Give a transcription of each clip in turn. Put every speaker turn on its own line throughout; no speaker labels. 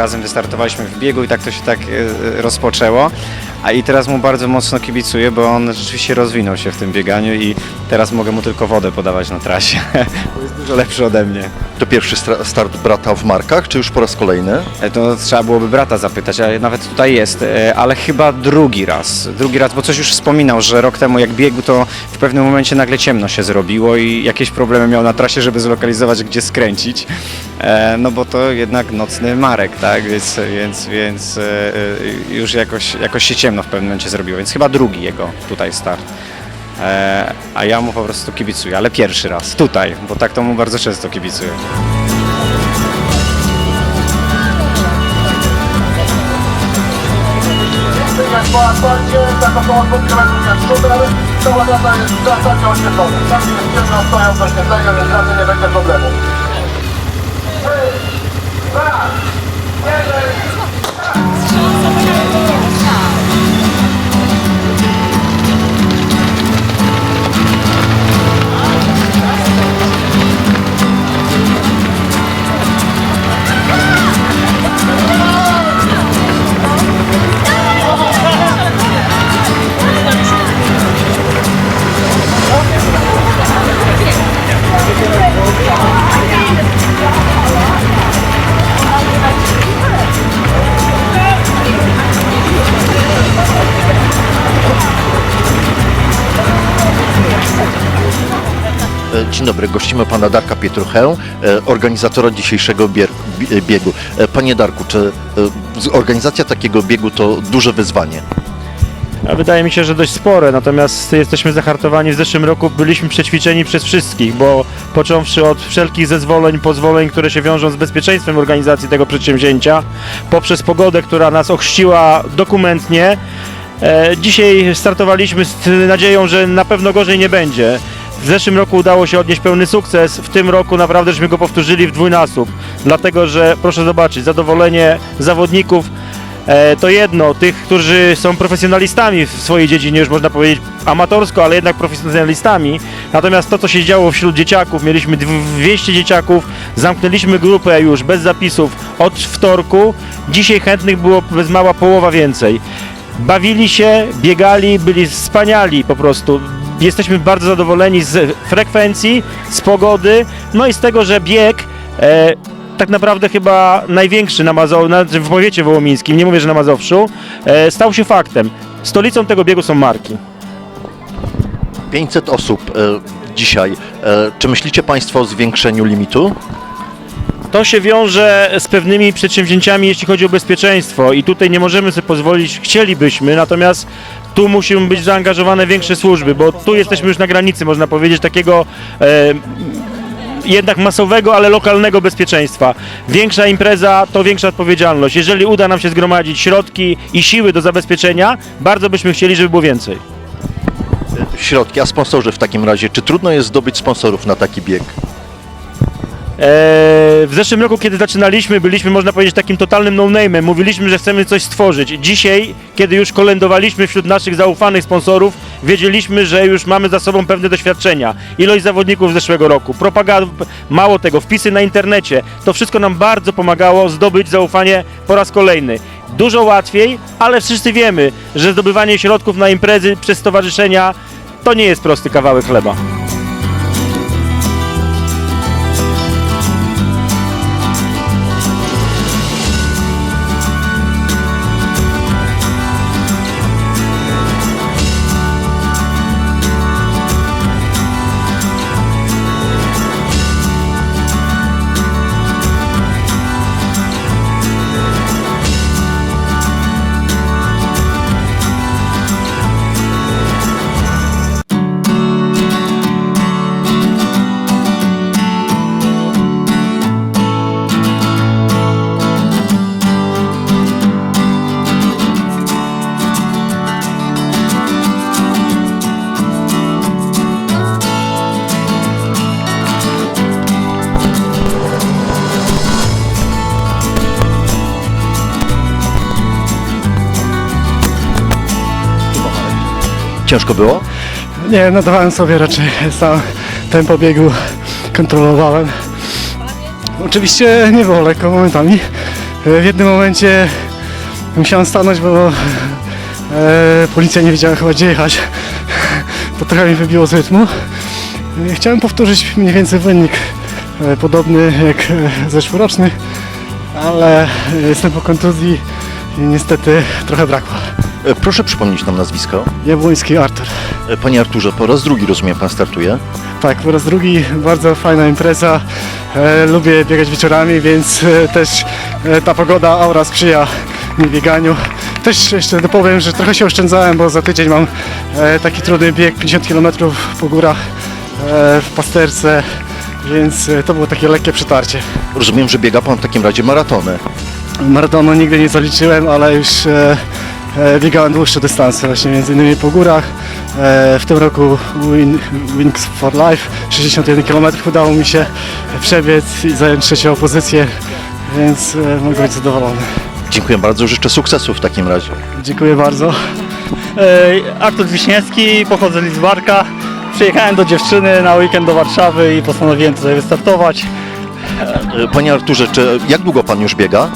razem wystartowaliśmy w biegu i tak to się tak e, rozpoczęło. A i teraz mu bardzo mocno kibicuję, bo on rzeczywiście rozwinął się w tym bieganiu i teraz mogę mu tylko wodę podawać na trasie. Bo jest dużo lepszy ode mnie.
To pierwszy start brata w markach, czy już po raz kolejny?
E, To trzeba byłoby brata zapytać, ale nawet tutaj jest, e, ale chyba drugi raz. Drugi raz, bo coś już wspominał, że rok temu jak biegł, to w pewnym momencie nagle ciemno się zrobiło i jakieś problemy miał na trasie, żeby zlokalizować, gdzie skręcić. E, No bo to jednak nocny Marek, tak? Więc, więc, więc e, e, już jakoś, jakoś się ciemno w pewnym momencie zrobiło, więc chyba drugi jego tutaj start. A ja mu po prostu kibicuję, ale pierwszy raz, tutaj, bo tak to mu bardzo często kibicuję.
po asfalcie, tak około 2 km jak szubel, cała trasa jest w zasadzie oświetlona. Tam jest ciemno, stoją z oświetleniem, więc raczej nie będzie problemu. Trzy, dwa,
Dzień dobry, gościmy pana Darka Pietruchę, e, organizatora dzisiejszego bie- biegu. E, Panie Darku, czy e, organizacja takiego biegu to duże wyzwanie?
Wydaje mi się, że dość spore, natomiast jesteśmy zahartowani. W zeszłym roku byliśmy przećwiczeni przez wszystkich, bo począwszy od wszelkich zezwoleń, pozwoleń, które się wiążą z bezpieczeństwem organizacji tego przedsięwzięcia, poprzez pogodę, która nas ochrzciła dokumentnie. E, dzisiaj startowaliśmy z nadzieją, że na pewno gorzej nie będzie. W zeszłym roku udało się odnieść pełny sukces, w tym roku naprawdę żeśmy go powtórzyli w dwójnasób, dlatego że proszę zobaczyć, zadowolenie zawodników E, to jedno, tych, którzy są profesjonalistami w swojej dziedzinie, już można powiedzieć amatorsko, ale jednak profesjonalistami. Natomiast to, co się działo wśród dzieciaków, mieliśmy 200 dzieciaków, zamknęliśmy grupę już bez zapisów od wtorku. Dzisiaj chętnych było bez mała połowa więcej. Bawili się, biegali, byli wspaniali po prostu. Jesteśmy bardzo zadowoleni z frekwencji, z pogody, no i z tego, że bieg e, tak naprawdę chyba największy na Mazow, na, w powiecie wołomińskim, nie mówię, że na Mazowszu, e, stał się faktem. Stolicą tego biegu są marki.
500 osób e, dzisiaj. E, Czy myślicie państwo o zwiększeniu limitu?
To się wiąże z pewnymi przedsięwzięciami, jeśli chodzi o bezpieczeństwo i tutaj nie możemy sobie pozwolić, chcielibyśmy, natomiast tu muszą być zaangażowane większe służby, bo tu jesteśmy już na granicy, można powiedzieć, takiego e, jednak masowego, ale lokalnego bezpieczeństwa. Większa impreza to większa odpowiedzialność. Jeżeli uda nam się zgromadzić środki i siły do zabezpieczenia, bardzo byśmy chcieli, żeby było więcej.
Środki, a sponsorzy w takim razie. Czy trudno jest zdobyć sponsorów na taki bieg?
Eee, w zeszłym roku, kiedy zaczynaliśmy, byliśmy, można powiedzieć, takim totalnym no-name'em. Mówiliśmy, że chcemy coś stworzyć. Dzisiaj, kiedy już kolędowaliśmy wśród naszych zaufanych sponsorów, wiedzieliśmy, że już mamy za sobą pewne doświadczenia. Ilość zawodników z zeszłego roku, propaganda, mało tego, wpisy na internecie. To wszystko nam bardzo pomagało zdobyć zaufanie po raz kolejny. Dużo łatwiej, ale wszyscy wiemy, że zdobywanie środków na imprezy przez stowarzyszenia to nie jest prosty kawałek chleba.
Ciężko było?
Nie, nadawałem sobie raczej sam tempo biegu kontrolowałem. Oczywiście nie było lekko momentami, w jednym momencie musiałem stanąć, bo e, policja nie wiedziała chyba gdzie jechać. To trochę mi wybiło z rytmu. E, Chciałem powtórzyć mniej więcej wynik e, podobny jak e, zeszłoroczny, ale jestem po kontuzji i niestety trochę brakło.
E, Proszę przypomnieć nam nazwisko.
Jabłoński Artur.
E, Panie Arturze, po raz drugi rozumiem Pan startuje.
Tak, po raz drugi bardzo fajna impreza. E, lubię biegać wieczorami, więc e, też e, ta pogoda, aura sprzyja mi bieganiu. Też jeszcze dopowiem, że trochę się oszczędzałem, bo za tydzień mam e, taki trudny bieg 50 km po górach e, w pasterce, więc e, to było takie lekkie przetarcie.
Rozumiem, że biega Pan w takim razie maratony.
Maratonu nigdy nie zaliczyłem, ale już e, biegałem dłuższe dystanse, właśnie między innymi po górach. E, w tym roku Win, Wings for Life, 61 km udało mi się przebiec i zająć trzecią pozycję, więc e, mogę być zadowolony.
Dziękuję bardzo, życzę sukcesu w takim razie.
Dziękuję bardzo.
E, Artur Wiśniewski, pochodzę z Lidzbarka. Przyjechałem do dziewczyny na weekend do Warszawy i postanowiłem tutaj wystartować.
E, Panie Arturze, czy, jak długo Pan już biega?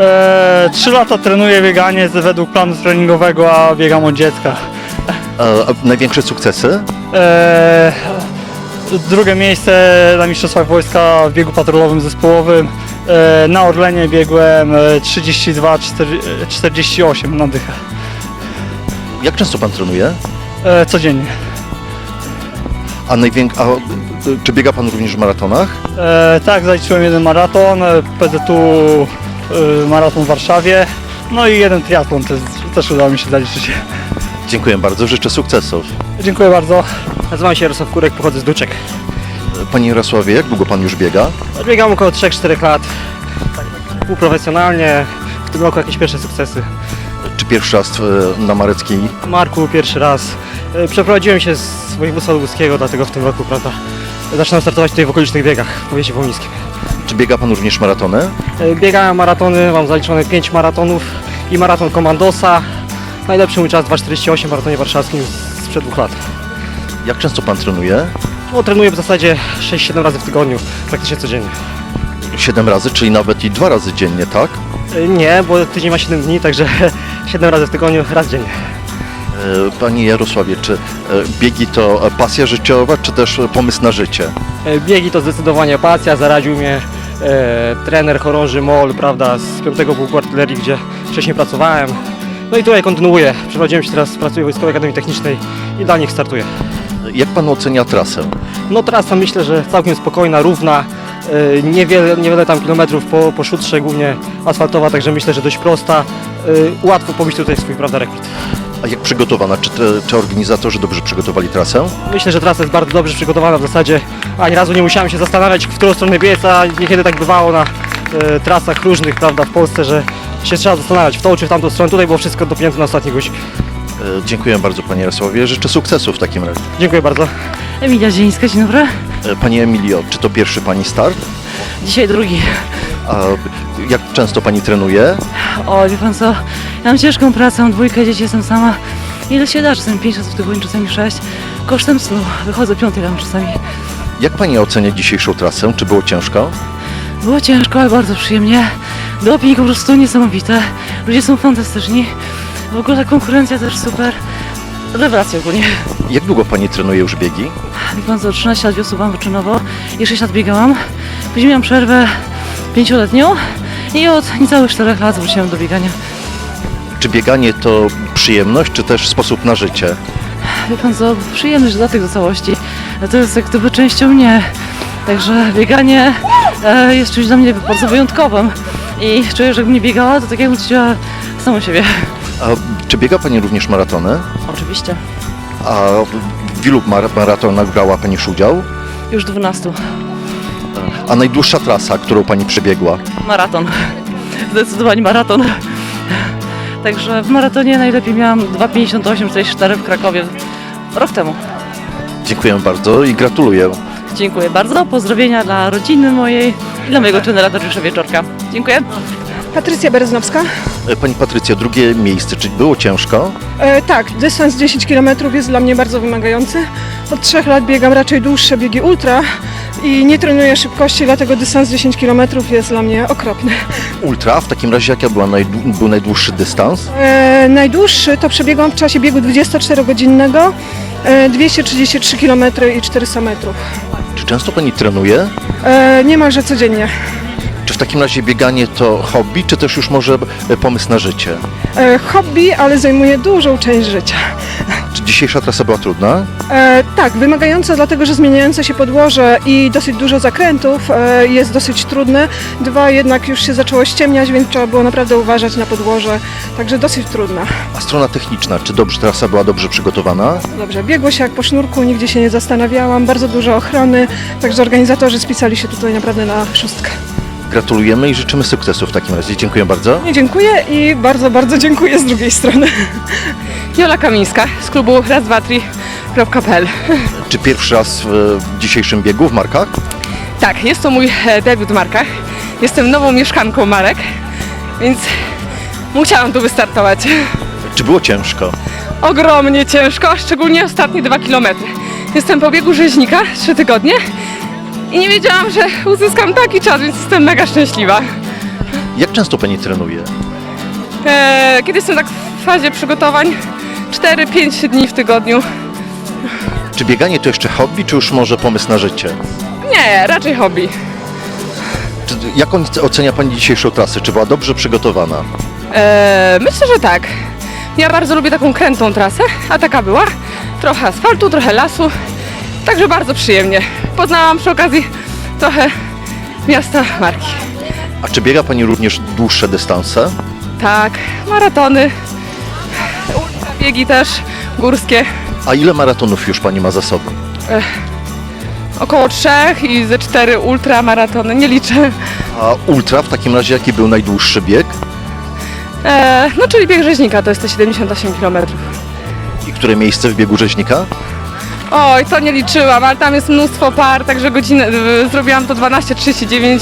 E, Trzy lata trenuję bieganie z- według planu treningowego, a biegam od dziecka.
E, a Największe sukcesy?
E, Drugie miejsce na Mistrzostwach Wojska w biegu patrolowym zespołowym. E, Na Orlenie biegłem e, 32, 48 na dychę.
Jak często Pan trenuje?
E, Codziennie.
A, najwięk... a e, czy biega Pan również w maratonach?
E, tak, zaliczyłem jeden maraton, e, PZU e, maraton w Warszawie, no i jeden triatlon też, też udało mi się zaliczyć.
Dziękuję bardzo, życzę sukcesów.
Dziękuję bardzo. Nazywam się Jarosław Kurek, pochodzę z Duczek.
Panie Jarosławie, jak długo Pan już biega?
Biegam około 3-4 lat, półprofesjonalnie, w tym roku jakieś pierwsze sukcesy.
Czy pierwszy raz e, na Mareckiej?
Marku pierwszy raz. E, Przeprowadziłem się z województwa lubuskiego, dlatego w tym roku, prawda, zaczynam startować tutaj w okolicznych biegach w powiecie wołyńskim.
Czy biega Pan również maratony?
E, Biegałem maratony, mam zaliczone 5 maratonów i maraton Komandosa. Najlepszy mój czas 2.48 w maratonie warszawskim sprzed dwóch lat.
Jak często Pan trenuje?
No, trenuję w zasadzie 6-7 razy w tygodniu, praktycznie codziennie.
Siedem razy, czyli nawet i dwa razy dziennie, tak?
E, Nie, bo tydzień ma 7 dni, także 7 razy w tygodniu, raz dziennie.
E, Panie Jarosławie, czy biegi to pasja życiowa, czy też pomysł na życie?
Biegi to zdecydowanie pasja, zaraził mnie trener chorąży MOL, prawda, z 5 Pułku Artylerii, gdzie wcześniej pracowałem. No i tutaj kontynuuję. Przeprowadziłem się teraz, pracuję w Wojskowej Akademii Technicznej i dla nich startuję.
E, Jak Pan ocenia trasę?
No trasa myślę, że całkiem spokojna, równa, e, niewiele, niewiele tam kilometrów po, po szutrze, głównie asfaltowa, także myślę, że dość prosta. E, Łatwo pobić tutaj swój prawda, rekord.
A jak przygotowana? Czy, te, czy organizatorzy dobrze przygotowali trasę?
Myślę, że trasa jest bardzo dobrze przygotowana w zasadzie. Ani razu nie musiałem się zastanawiać, w którą stronę biec, a niekiedy tak bywało na e, trasach różnych prawda, w Polsce, że się trzeba zastanawiać w tą czy w tamtą stronę. Tutaj było wszystko dopięte na ostatni guzik.
E, Dziękuję bardzo Panie Jarosławie, życzę sukcesu w takim razie.
Dziękuję bardzo.
Emilia Zielińska, dzień dobry.
E, Pani Emilio, czy to pierwszy Pani start?
Dzisiaj drugi.
A jak często Pani trenuje?
O, wie pan co, ja mam ciężką pracę, mam dwójkę dzieci, jestem sama. Ile się da, czasami 5 razy w tygodniu, czasami 6. Kosztem snu, wychodzę piątej rano czasami.
Jak Pani ocenia dzisiejszą trasę? Czy było ciężko?
Było ciężko, ale bardzo przyjemnie. Doping po prostu niesamowite. Ludzie są fantastyczni. W ogóle konkurencja też super. Rewelacja ogólnie.
Jak długo Pani trenuje już biegi?
Wie pan co, 13 lat wiosłowałam wyczynowo i 6 lat biegałam. Później miałam przerwę pięcioletnią i od niecałych 4 lat wróciłam do biegania.
Czy bieganie to przyjemność, czy też sposób na życie?
Wie pan co, przyjemność dodatek do całości. To jest jak gdyby częścią mnie. Także bieganie e, jest czymś dla mnie bardzo wyjątkowym. I czuję, że jakbym nie biegała, to tak jakbym czuła samą siebie.
A czy biega Pani również maratony?
Oczywiście.
A w ilu mar- maratonach brała Pani już udział?
Już 12.
A najdłuższa trasa, którą Pani przebiegła?
Maraton. Zdecydowanie maraton. Także w maratonie najlepiej miałam 2,58-44 w Krakowie rok temu.
Dziękuję bardzo i gratuluję.
Dziękuję bardzo. Pozdrowienia dla rodziny mojej i dla mojego trenera Dariusza Wieczorka. Dziękuję.
Patrycja Bereznowska.
E, Pani Patrycja, drugie miejsce, czy było ciężko?
E, tak, dystans 10 km jest dla mnie bardzo wymagający. Od trzech lat biegam raczej dłuższe biegi ultra i nie trenuję szybkości, dlatego dystans 10 km jest dla mnie okropny.
Ultra, w takim razie jaka była najdłu- był najdłuższy dystans?
E, najdłuższy to przebiegłam w czasie biegu 24-godzinnego, e, 233 km i 400 metrów.
Czy często pani trenuje?
E, niemalże codziennie.
Czy w takim razie bieganie to hobby, czy też już może e, pomysł na życie?
E, hobby, ale zajmuje dużą część życia.
Czy dzisiejsza trasa była trudna?
E, tak, wymagające, dlatego że zmieniające się podłoże i dosyć dużo zakrętów e, jest dosyć trudne. Dwa, jednak już się zaczęło ściemniać, więc trzeba było naprawdę uważać na podłoże, także dosyć trudna.
A strona techniczna, czy dobrze trasa była dobrze przygotowana?
Dobrze, biegło się jak po sznurku, nigdzie się nie zastanawiałam, bardzo dużo ochrony, także organizatorzy spisali się tutaj naprawdę na szóstkę.
Gratulujemy i życzymy sukcesu w takim razie. Dziękuję bardzo.
Dziękuję i bardzo, bardzo dziękuję z drugiej strony.
Jola Kamińska z klubu raz2tri.pl
Czy pierwszy raz w, w dzisiejszym biegu w Markach?
Tak, jest to mój e, debiut w markach. Jestem nową mieszkanką marek, więc musiałam tu wystartować.
Czy było ciężko?
Ogromnie ciężko, szczególnie ostatnie dwa kilometry. Jestem po biegu rzeźnika trzy tygodnie i nie wiedziałam, że uzyskam taki czas, więc jestem mega szczęśliwa.
Jak często pani trenuje?
E, kiedy jestem tak w fazie przygotowań, 4-5 dni w tygodniu.
Czy bieganie to jeszcze hobby, czy już może pomysł na życie?
Nie, raczej hobby.
Czy, jak on- ocenia pani dzisiejszą trasę? Czy była dobrze przygotowana?
E, myślę, że tak. Ja bardzo lubię taką krętą trasę, a taka była. Trochę asfaltu, trochę lasu, także bardzo przyjemnie. Poznałam przy okazji trochę miasta Marki.
A czy biega pani również dłuższe dystanse?
Tak, maratony, biegi też górskie,
A ile maratonów już pani ma za sobą?
około trzech i ze cztery ultramaratony, nie liczę.
A ultra w takim razie jaki był najdłuższy bieg?
E, no czyli bieg rzeźnika to jest te 78 km.
I które miejsce w biegu rzeźnika?
Oj, to nie liczyłam, ale tam jest mnóstwo par, także godzinę, zrobiłam to 12.39.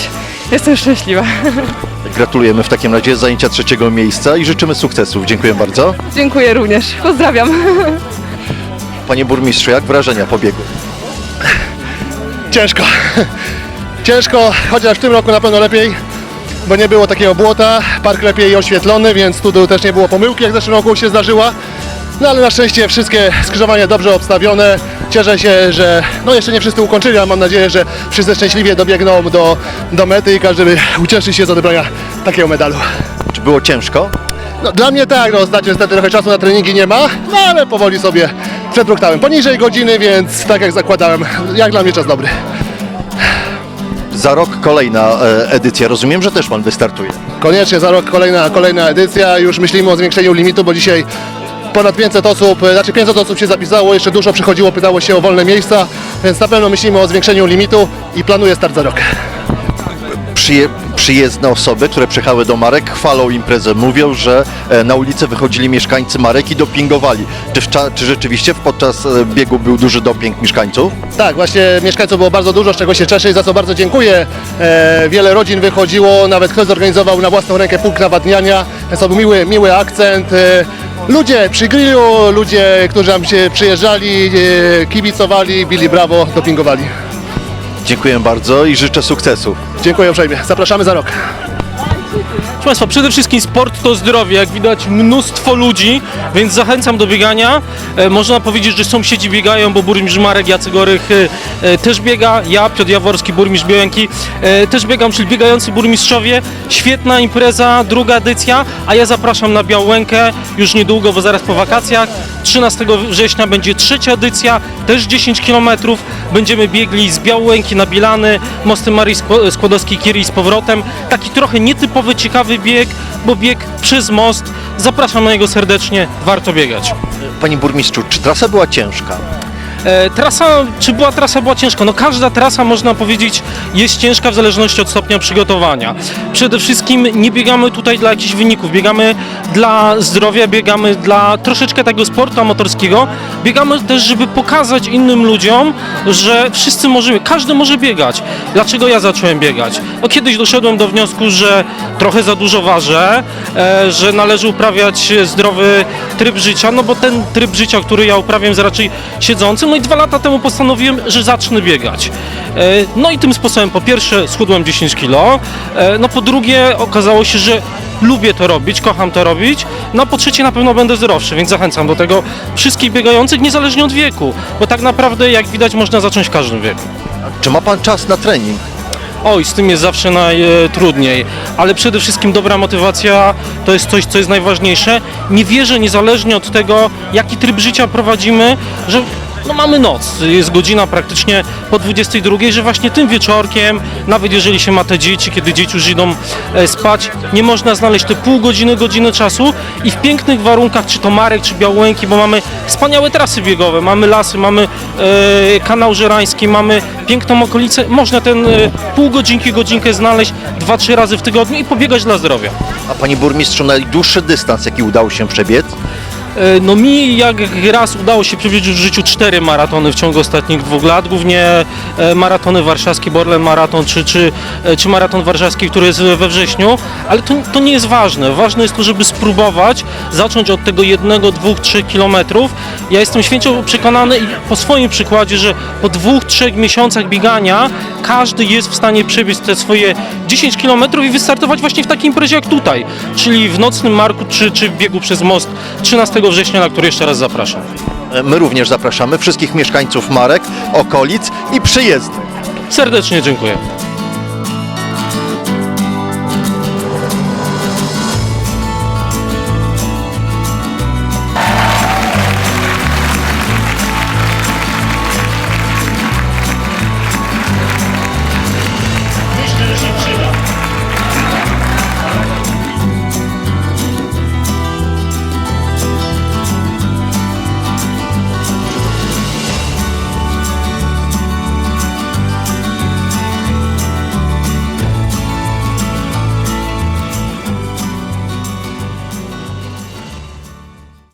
Jestem szczęśliwa.
Gratulujemy w takim razie zajęcia trzeciego miejsca i życzymy sukcesów. Dziękuję bardzo.
Dziękuję również. Pozdrawiam.
Panie burmistrzu, jak wrażenia po biegu?
Ciężko. Ciężko, chociaż w tym roku na pewno lepiej, bo nie było takiego błota, park lepiej oświetlony, więc tu też nie było pomyłki, jak w zeszłym roku się zdarzyła. No ale na szczęście wszystkie skrzyżowania dobrze obstawione. Cieszę się, że no jeszcze nie wszyscy ukończyli, ale mam nadzieję, że wszyscy szczęśliwie dobiegną do, do mety i każdy ucieszy się z odebrania takiego medalu.
Czy było ciężko?
No, dla mnie tak, no ostatnio niestety trochę czasu na treningi nie ma, no ale powoli sobie przedruktałem. Poniżej godziny, więc tak jak zakładałem, jak dla mnie czas dobry.
Za rok kolejna e, edycja. Rozumiem, że też pan wystartuje.
Koniecznie za rok kolejna, kolejna edycja. Już myślimy o zwiększeniu limitu, bo dzisiaj ponad 500 osób, e, znaczy 500 osób się zapisało, jeszcze dużo przychodziło, pytało się o wolne miejsca, więc na pewno myślimy o zwiększeniu limitu i planuję start za rok.
Przyje, przyjezdne osoby, które przyjechały do Marek, chwalą imprezę. Mówią, że e, na ulicę wychodzili mieszkańcy Marek i dopingowali. Czy, czy rzeczywiście podczas e, biegu był duży doping mieszkańców?
Tak, właśnie mieszkańców było bardzo dużo, z czego się cieszę i za co bardzo dziękuję. E, wiele rodzin wychodziło, nawet ktoś zorganizował na własną rękę punkt nawadniania, to był miły, miły akcent. E, ludzie przy grillu, ludzie, którzy tam się przyjeżdżali, e, kibicowali, bili brawo, dopingowali.
Dziękuję bardzo i życzę sukcesów.
Dziękuję uprzejmie. Zapraszamy za rok.
Proszę Państwa, przede wszystkim sport to zdrowie, jak widać mnóstwo ludzi, więc zachęcam do biegania. E, można powiedzieć, że sąsiedzi biegają, bo burmistrz Marek Jacek Orych e, e, też biega, ja, Piotr Jaworski, burmistrz Białęki, też biegam, czyli biegający burmistrzowie. Świetna impreza, druga edycja, a ja zapraszam na Białękę już niedługo, bo zaraz po wakacjach. 13 września będzie trzecia edycja, też 10 km. Będziemy biegli z Białęki na Bilany, mostem Marii Skło- Skłodowskiej-Curie z powrotem. Taki trochę nietypowy, ciekawy bieg, bo bieg przez most. Zapraszam na niego serdecznie, warto biegać.
Panie burmistrzu, czy trasa była ciężka?
E, trasa, czy była trasa była ciężka? No każda trasa można powiedzieć jest ciężka w zależności od stopnia przygotowania. Przede wszystkim nie biegamy tutaj dla jakichś wyników, biegamy dla zdrowia, biegamy dla troszeczkę tego sportu amatorskiego. Biegamy też, żeby pokazać innym ludziom, że wszyscy możemy, każdy może biegać. Dlaczego ja zacząłem biegać? No kiedyś doszedłem do wniosku, że trochę za dużo ważę, e, że należy uprawiać zdrowy tryb życia, no bo ten tryb życia, który ja uprawiam jest raczej siedzący. No i dwa lata temu postanowiłem, że zacznę biegać. No i tym sposobem po pierwsze schudłem 10 kg, e, no po drugie okazało się, że lubię to robić, kocham to robić, no a po trzecie na pewno będę zdrowszy, więc zachęcam do tego wszystkich biegających niezależnie od wieku, bo tak naprawdę jak widać można zacząć w każdym wieku.
Czy ma pan czas na trening?
Oj, z tym jest zawsze najtrudniej, ale przede wszystkim dobra motywacja to jest coś, co jest najważniejsze. Nie wierzę niezależnie od tego, jaki tryb życia prowadzimy, że no mamy noc, jest godzina praktycznie po 22, że właśnie tym wieczorkiem, nawet jeżeli się ma te dzieci, kiedy dzieci już idą e, spać, nie można znaleźć te pół godziny, godziny czasu i w pięknych warunkach, czy to Marek, czy Białęki, bo mamy wspaniałe trasy biegowe, mamy lasy, mamy e, kanał żerański, mamy piękną okolicę, można ten e, pół godzinki, godzinkę znaleźć dwa, trzy razy w tygodniu i pobiegać dla zdrowia.
A panie burmistrzu, najdłuższy dystans, jaki udało się przebiec?
E, No mi jak raz udało się przebiec już w życiu cztery maratony w ciągu ostatnich dwóch lat, głównie e, maratony warszawskie, Borlen Maraton czy, czy, e, czy maraton warszawski, który jest we wrześniu, ale to, to nie jest ważne. Ważne jest to, żeby spróbować zacząć od tego jednego, dwóch, trzech kilometrów. Ja jestem święcie przekonany i po swoim przykładzie, że po dwóch, trzech miesiącach biegania każdy jest w stanie przebiec te swoje 10 kilometrów i wystartować właśnie w takiej imprezie jak tutaj, czyli w Nocnym Marku czy, czy w biegu przez most 13 września, na który jeszcze raz zapraszam.
My również zapraszamy wszystkich mieszkańców Marek, okolic i przyjezdnych.
Serdecznie dziękuję.